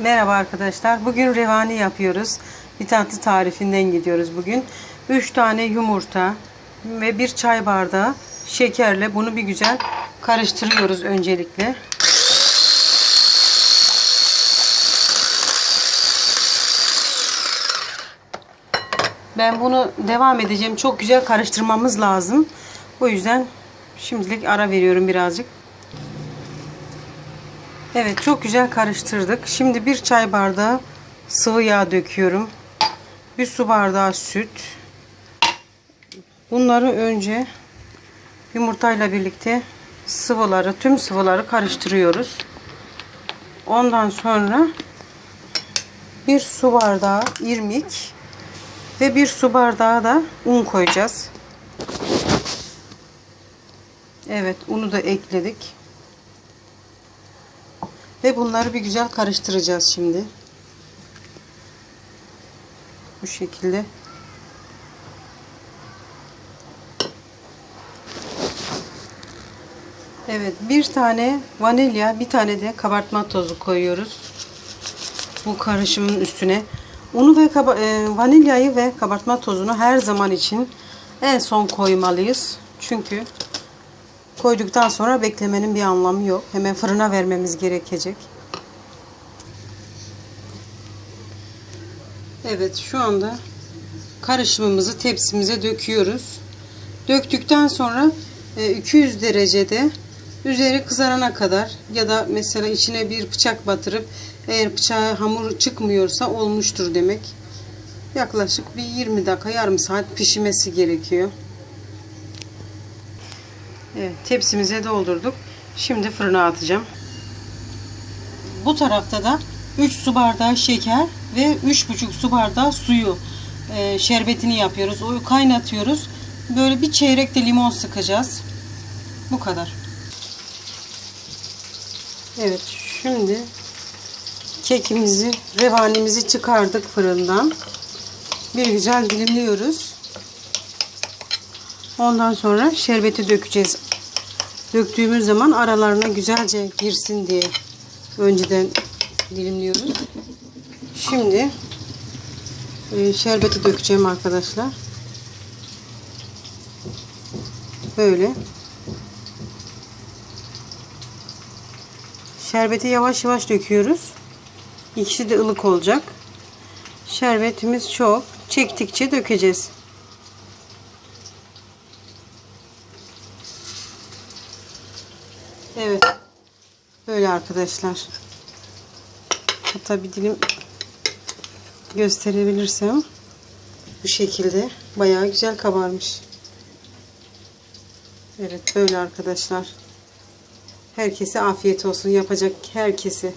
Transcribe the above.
Merhaba arkadaşlar. Bugün revani yapıyoruz. Bir tatlı tarifinden gidiyoruz bugün. 3 tane yumurta ve bir çay bardağı şekerle bunu bir güzel karıştırıyoruz öncelikle. Ben bunu devam edeceğim. Çok güzel karıştırmamız lazım. O yüzden şimdilik ara veriyorum birazcık. Evet çok güzel karıştırdık. Şimdi bir çay bardağı sıvı yağ döküyorum. Bir su bardağı süt. Bunları önce yumurtayla birlikte sıvıları, tüm sıvıları karıştırıyoruz. Ondan sonra bir su bardağı irmik ve bir su bardağı da un koyacağız. Evet unu da ekledik. Ve bunları bir güzel karıştıracağız şimdi. Bu şekilde. Evet bir tane vanilya bir tane de kabartma tozu koyuyoruz. Bu karışımın üstüne. Unu ve e, vanilyayı ve kabartma tozunu her zaman için en son koymalıyız. Çünkü koyduktan sonra beklemenin bir anlamı yok. Hemen fırına vermemiz gerekecek. Evet şu anda karışımımızı tepsimize döküyoruz. Döktükten sonra 200 derecede üzeri kızarana kadar ya da mesela içine bir bıçak batırıp eğer bıçağı hamur çıkmıyorsa olmuştur demek. Yaklaşık bir 20 dakika yarım saat pişmesi gerekiyor. Evet, tepsimize doldurduk. Şimdi fırına atacağım. Bu tarafta da 3 su bardağı şeker ve 3,5 su bardağı suyu e, şerbetini yapıyoruz. O kaynatıyoruz. Böyle bir çeyrek de limon sıkacağız. Bu kadar. Evet, şimdi kekimizi, revanimizi çıkardık fırından. Bir güzel dilimliyoruz. Ondan sonra şerbeti dökeceğiz. Döktüğümüz zaman aralarına güzelce girsin diye önceden dilimliyoruz. Şimdi e, şerbeti dökeceğim arkadaşlar. Böyle. Şerbeti yavaş yavaş döküyoruz. İkisi de ılık olacak. Şerbetimiz çok. Çektikçe dökeceğiz. Evet. Böyle arkadaşlar. Hatta bir dilim gösterebilirsem bu şekilde bayağı güzel kabarmış. Evet böyle arkadaşlar. Herkese afiyet olsun. Yapacak herkese.